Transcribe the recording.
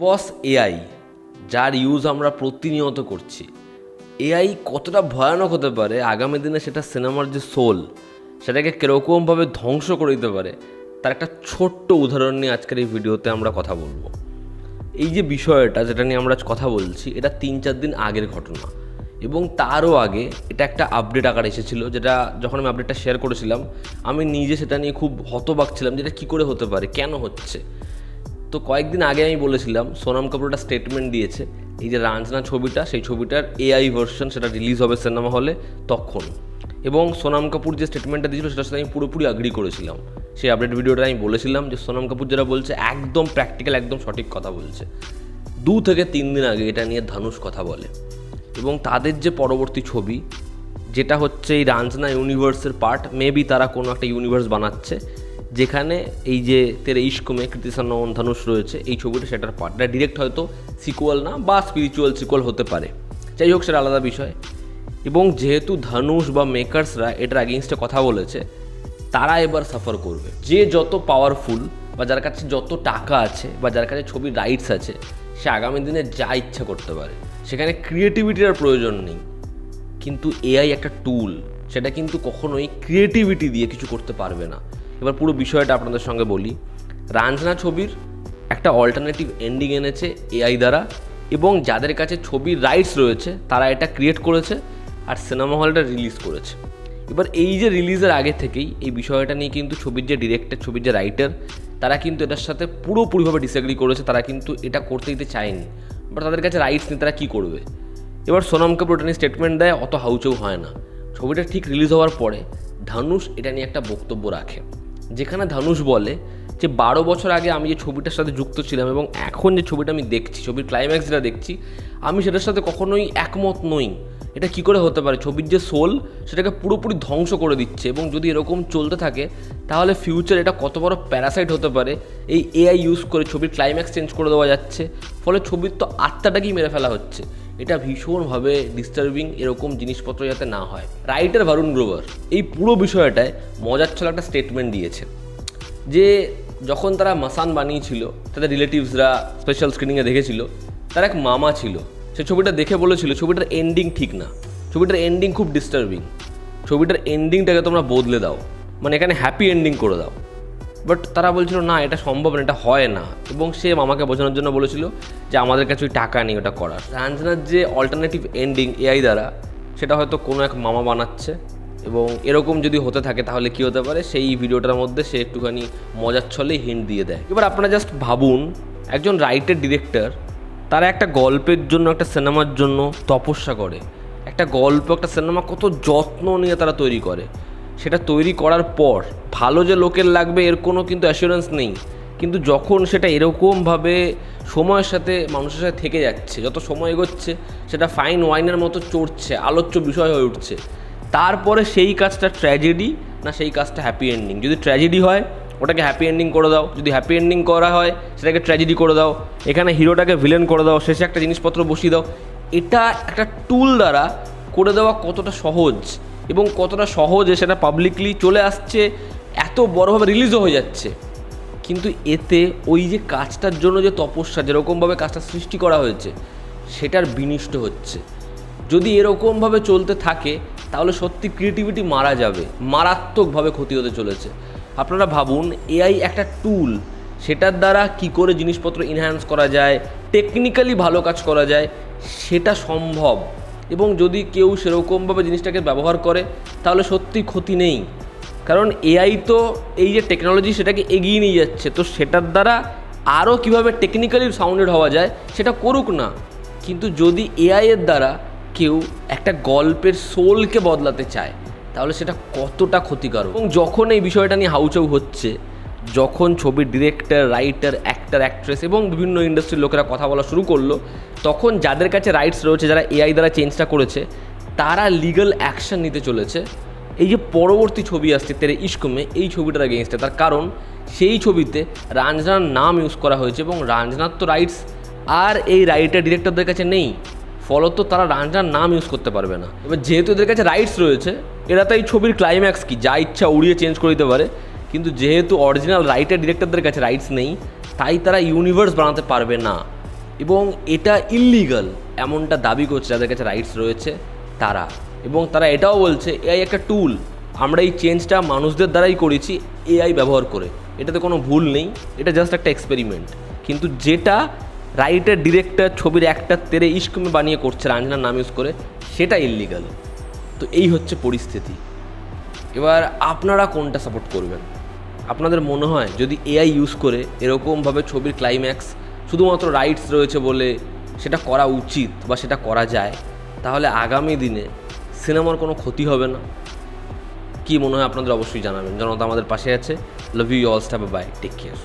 বস AI যার use আমরা প্রতিনিয়ত করছি। এআই কতটা ভয়ানক হতে পারে, আগামী দিনে সেটা সিনেমার যে সোল সেটাকে কীরকমভাবে ধ্বংস করে দিতে পারে, তার একটা ছোট্ট উদাহরণ নিয়ে আজকের এই ভিডিওতে আমরা কথা বলব। এই যে বিষয়টা, যেটা নিয়ে আমরা আজ কথা বলছি, এটা তিন চার দিন আগের ঘটনা। এবং তারও আগে এটা একটা আপডেট আকার এসেছিল, যেটা যখন আমি আপডেটটা শেয়ার করেছিলাম, আমি নিজে সেটা নিয়ে খুব হতবাক ছিলাম যেটা কী করে হতে পারে, কেন হচ্ছে। তো কয়েকদিন আগে আমি বলেছিলাম, সোনাম কাপুর একটা স্টেটমেন্ট দিয়েছে, এই যে রাঞ্জনা ছবিটা, সেই ছবিটার এআই ভার্সন সেটা রিলিজ হবে সিনেমা হলে তখন। এবং সোনাম কাপুর যে স্টেটমেন্টটা দিয়েছিল, সেটার সাথে আমি পুরোপুরি আগ্রি করেছিলাম। সেই আপডেট ভিডিওটা আমি বলেছিলাম যে সোনাম কাপুর যেটা বলছে, একদম প্র্যাকটিক্যাল একদম সঠিক কথা বলছে। দু থেকে তিন দিন আগে এটা নিয়ে ধানুষ কথা বলে। এবং তাদের যে পরবর্তী ছবি, যেটা হচ্ছে এই রাঞ্জনা ইউনিভার্সের পার্ট মেবি তারা কোনো একটা ইউনিভার্স বানাচ্ছে। যেখানে এই যে তেরে ইস্কমে কৃতিসান্নন ধানুষ রয়েছে, এই ছবিটা সেটার পার্ট এটা ডিরেক্ট হয়তো সিকুয়াল না, বা স্পিরিচুয়াল সিকুয়াল হতে পারে। যাই হোক, সেটা আলাদা বিষয়। এবং যেহেতু ধানুষ বা মেকার্সরা এটার অ্যাগেনস্টে কথা বলেছে, তারা এবার সাফার করবে। যে যত পাওয়ারফুল বা যার কাছে যত টাকা আছে বা যার কাছে ছবির রাইটস আছে, সে আগামী দিনে যা ইচ্ছা করতে পারে। সেখানে ক্রিয়েটিভিটির প্রয়োজন নেই। কিন্তু এআই একটা টুল সেটা কিন্তু কখনোই ক্রিয়েটিভিটি দিয়ে কিছু করতে পারবে না। এবার পুরো বিষয়টা আপনাদের সঙ্গে বলি। রাঞ্জনা ছবির একটা অল্টারনেটিভ এন্ডিং এনেছে এআই দ্বারা এবং যাদের কাছে ছবির রাইটস রয়েছে, তারা এটা ক্রিয়েট করেছে আর সিনেমা হলটা রিলিজ করেছে। এবার এই যে রিলিজের আগে থেকেই এই বিষয়টা নিয়ে কিন্তু ছবির যে ডিরেক্টর ছবির যে রাইটার তারা কিন্তু এটার সাথে পুরোপুরিভাবে ডিসএগ্রি করেছে, তারা কিন্তু এটা করতে দিতে চায়নি। বাট তাদের কাছে রাইটস নিয়ে তারা কী করবে? এবার সোনাম কাপুর এটা নিয়ে স্টেটমেন্ট দেয়, অত হাউচেও হয় না। ছবিটা ঠিক রিলিজ হওয়ার পরে ধানুষ এটা নিয়ে একটা বক্তব্য রাখে। যেখানে ধানুষ বলে যে বারো বছর আগে আমি যে ছবিটার সাথে যুক্ত ছিলাম এবং এখন যে ছবিটা আমি দেখছি, ছবির ক্লাইম্যাক্স যেটা দেখছি, আমি সেটার সাথে কখনোই একমত নই। এটা কি করে হতে পারে? ছবির যে সোল সেটাকে পুরোপুরি ধ্বংস করে দিচ্ছে এবং যদি এরকম চলতে থাকে, তাহলে ফিউচার এটা কত বড় প্যারাসাইট হতে পারে? এই এআই ইউজ করে ছবির ক্লাইম্যাক্স চেঞ্জ করে দেওয়া যাচ্ছে। ফলে ছবির তো আত্মাটাকেই মেরে ফেলা হচ্ছে। এটা ভীষণভাবে ডিস্টার্বিং এরকম জিনিসপত্র যাতে না হয়। রাইটার ভারুণ গ্রোভার এই পুরো বিষয়টায় মজার ছল একটা স্টেটমেন্ট দিয়েছে যে যখন তারা মাসান বানিয়েছিল, তাদের রিলেটিভসরা স্পেশাল স্ক্রিনিংয়ে দেখেছিল, তার এক মামা ছিল। সে ছবিটা দেখে বলেছিল, ছবিটার এন্ডিং ঠিক না। ছবিটার এন্ডিং খুব ডিস্টার্বিং ছবিটার এন্ডিংটাকে তোমরা বদলে দাও। মানে এখানে হ্যাপি এন্ডিং করে দাও। বাট তারা বলছিল, না, এটা সম্ভব না, এটা হয় না। এবং সে মামাকে বোঝানোর জন্য বলেছিল যে, আমাদের কাছে ওই টাকা নেই, ওটা করার। রাঞ্জনার যে অল্টারনেটিভ এন্ডিং এআই দ্বারা, সেটা হয়তো কোনো এক মামা বানাচ্ছে এবং এরকম যদি হতে থাকে, তাহলে কি হতে পারে? সেই ভিডিওটার মধ্যে সে একটুখানি মজার ছলে হিন্ট দিয়ে দেয়। এবার আপনারা জাস্ট ভাবুন, একজন রাইটার ডিরেক্টর তারা একটা গল্পের জন্য, একটা সিনেমার জন্য তপস্যা করে। একটা গল্প, একটা সিনেমা কত যত্ন নিয়ে তারা তৈরি করে। সেটা তৈরি করার পর ভালো যে লোকের লাগবে এর কোনো কিন্তু অ্যাসুরেন্স নেই। কিন্তু যখন সেটা এরকমভাবে সময়ের সাথে মানুষের সাথে থেকে যাচ্ছে, যত সময় এগোচ্ছে, সেটা ফাইন ওয়াইনের মতো চড়ছে, আলোচ্য বিষয় হয়ে উঠছে। তারপরে সেই কাজটা ট্র্যাজেডি না সেই কাজটা হ্যাপি এন্ডিং যদি ট্র্যাজেডি হয়, ওটাকে হ্যাপি এন্ডিং করে দাও। যদি হ্যাপি এন্ডিং করা হয়, সেটাকে ট্র্যাজেডি করে দাও। এখানে হিরোটাকে ভিলেন করে দাও। শেষে একটা জিনিসপত্র বসিয়ে দাও। এটা একটা টুল দ্বারা করে দেওয়া কতটা সহজ? এবং কতটা সহজে সেটা পাবলিকলি চলে আসছে, এত বড়োভাবে রিলিজও হয়ে যাচ্ছে। কিন্তু এতে ওই যে কাজটার জন্য যে তপস্যা, যেরকমভাবে কাজটা সৃষ্টি করা হয়েছে, সেটার বিনিষ্ট হচ্ছে। যদি এরকমভাবে চলতে থাকে, তাহলে সত্যি ক্রিয়েটিভিটি মারা যাবে, মারাত্মকভাবে ক্ষতি হতে চলেছে। আপনারা ভাবুন এআই একটা টুল সেটার দ্বারা কি করে জিনিসপত্র ইনহ্যান্স করা যায় টেকনিক্যালি ভালো কাজ করা যায়, সেটা সম্ভব। এবং যদি কেউ সেরকমভাবে জিনিসটাকে ব্যবহার করে, তাহলে সত্যি ক্ষতি নেই। কারণ এআই তো এই যে টেকনোলজি সেটাকে এগিয়ে নিয়ে যাচ্ছে, তো সেটার দ্বারা আরও কীভাবে টেকনিক্যালি সাউন্ডেড হওয়া যায়, সেটা করুক না। কিন্তু যদি এআই এর দ্বারা কেউ একটা গল্পের সোলকে বদলাতে চায়, তাহলে সেটা কতটা ক্ষতিকারক? এবং যখন এই বিষয়টা নিয়ে হাউচাউ হচ্ছে যখন ছবির ডিরেক্টর রাইটার অ্যাক্টার অ্যাক্ট্রেস এবং বিভিন্ন ইন্ডাস্ট্রির লোকেরা কথা বলা শুরু করল, তখন যাদের কাছে রাইটস রয়েছে, যারা এআই দ্বারা চেঞ্জটা করেছে, তারা লিগ্যাল অ্যাকশন নিতে চলেছে। এই যে পরবর্তী ছবি আসছে, তেরে ইস্কমে এই ছবিটার এগেনস্টে তার কারণ সেই ছবিতে রাঞ্জনার নাম ইউজ করা হয়েছে এবং রাঞ্জনার তো রাইটস আর এই রাইটার ডিরেক্টরদের কাছে নেই। ফলত তারা রাঞ্জনার নাম ইউজ করতে পারবে না। এবার যেহেতু এদের কাছে রাইটস রয়েছে, এরা তো এই ছবির ক্লাইম্যাক্স কি? যা ইচ্ছা উড়িয়ে চেঞ্জ করে দিতে পারে। কিন্তু যেহেতু অরিজিনাল রাইটার ডিরেক্টরদের কাছে রাইটস নেই, তাই তারা ইউনিভার্স বানাতে পারবে না। এবং এটা ইল্লিগাল এমনটা দাবি করছে যাদের কাছে রাইটস রয়েছে তারা। এবং তারা এটাও বলছে, এআই একটা টুল আমরা এই চেঞ্জটা মানুষদের দ্বারাই করেছি, এআই ব্যবহার করে। এটাতে কোনো ভুল নেই, এটা জাস্ট একটা এক্সপেরিমেন্ট কিন্তু যেটা রাইটার ডিরেক্টর ছবির একটা তেরে ইস্কমে বানিয়ে করছে, রাঞ্জনার নাম ইউজ করে, সেটা ইল্লিগাল তো এই হচ্ছে পরিস্থিতি। এবার আপনারা কোনটা সাপোর্ট করবেন? আপনাদের মনে হয় যদি এআই ইউজ করে এরকমভাবে ছবির ক্লাইম্যাক্স শুধুমাত্র রাইটস রয়েছে বলে সেটা করা উচিত বা সেটা করা যায়, তাহলে আগামী দিনে সিনেমার কোনো ক্ষতি হবে না? কি মনে হয় আপনাদের অবশ্যই জানাবেন। জনতা আমাদের পাশে আছে। Love you all staff bye take care